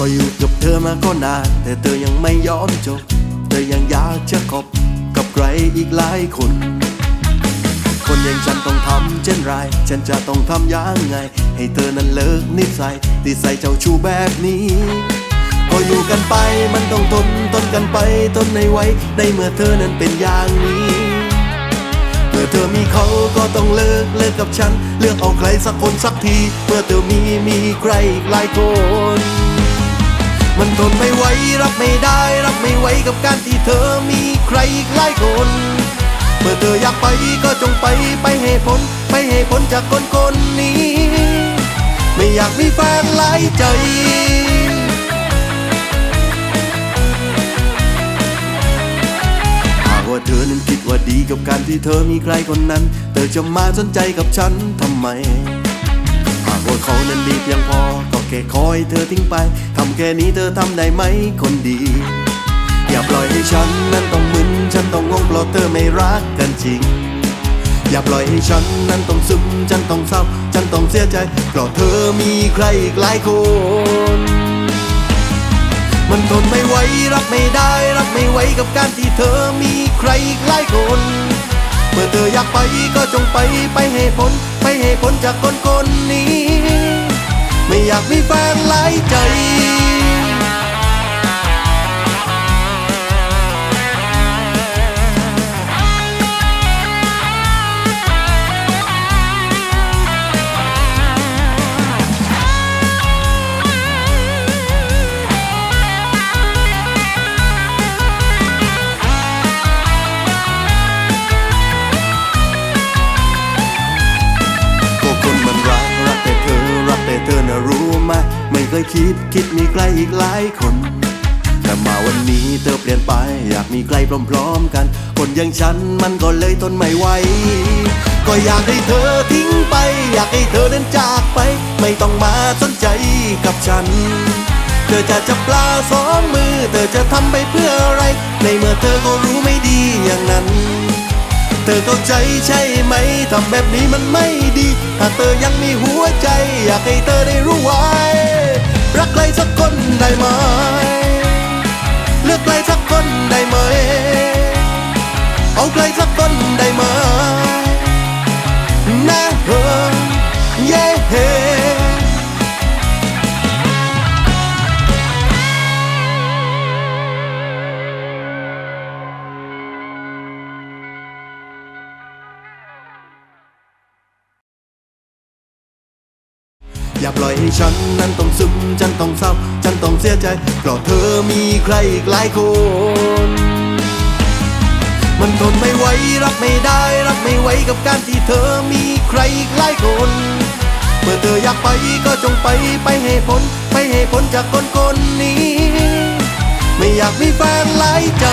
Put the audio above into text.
ก็อยู่กับเธอมาก็นาน แต่เธอยังไม่ยอมจบ เธอยังอยากจะคบกับใครอีกหลายคน คนอย่างฉันต้องทำเช่นไร ฉันจะต้องทำยังไง ให้เธอนั้นเลิกนิสัยที่ใส่เจ้าชู้แบบนี้พออยู่กันไปมันต้องทนทนกันไปทนในไว้ในเมื่อเธอนั้นเป็นอย่างนี้เมื่อเธอมีเขาก็ต้องเลิกเลิกกับฉัน เลือกเอาใครสักคนสักที เมื่อเธอมีมีใครอีกหลายคน มันทนไม่ไหวรับไม่ได้ รับไม่ไหวกับการที่เธอมีใครอีกหลายคน เมื่อเธออยากไปก็จงไปไปให้พ้นไปให้พ้นจากคนคนนี้ ไม่อยากมีแฟนหลายใจหากว่าเธอนั้นคิดว่าดีกับการที่เธอมีใครคนนั้น เธอจะมาสนใจกับฉันทำไม หากว่าเขานั้นดีเพียงพอ ค่คอยเธอทิ้งไป ทำแค่นี้เธอทำได้ไหมคนดี อย่าปล่อยให้ฉันนั้นต้องมึน ฉันต้องงงเพราะเธอไม่รักกันจริง อย่าปล่อยให้ฉันนั้นต้องซึม ฉันต้องเศร้า ฉันต้องเสียใจ เพราะเธอมีใครอีกหลายคน มันทนไม่ไหวรับไม่ได้ รับไม่ไหวกับการที่เธอมีใครอีกหลายคน เมื่อเธออยากไปก็จงไปไปใยคิดคิดมีใครอีกหลายคน แต่มาวันนี้เธอเปลี่ยนไป อยากมีใครพร้อมๆกัน คนอย่างฉันมันก็เลยทนไม่ไหวก็อยากให้เธอทิ้งไป อยากให้เธอเดินจากไป ไม่ต้องมาสนใจกับฉัน เธอจะจับปลาสองมือ เธอจะทำไปเพื่ออะไร ในเมื่อเธอก็รู้ไม่ดีอย่างนั้น เธอเข้าใจใช่ไหมทำแบบนี้มันไม่ดี ถ้าเธอยังมีหัวใจ อยากให้เธอได้รู้ไว้ รักใครสักคนได้ไหม อย่าปล่อยให้ฉันนั้นต้องซึมฉันต้องเศร้า ฉันต้องเสียใจ เพราะเธอมีใครอีกหลายคน มันทนไม่ไหวรับไม่ได้ รับไม่ไหวกับการที่เธอมีใครอีกหลายคนเมื่อเธออยากไปก็จงไปไปให้พ้นไปให้พ้นจากคนคนนี้ ไม่อยากมีแฟนหลายใจ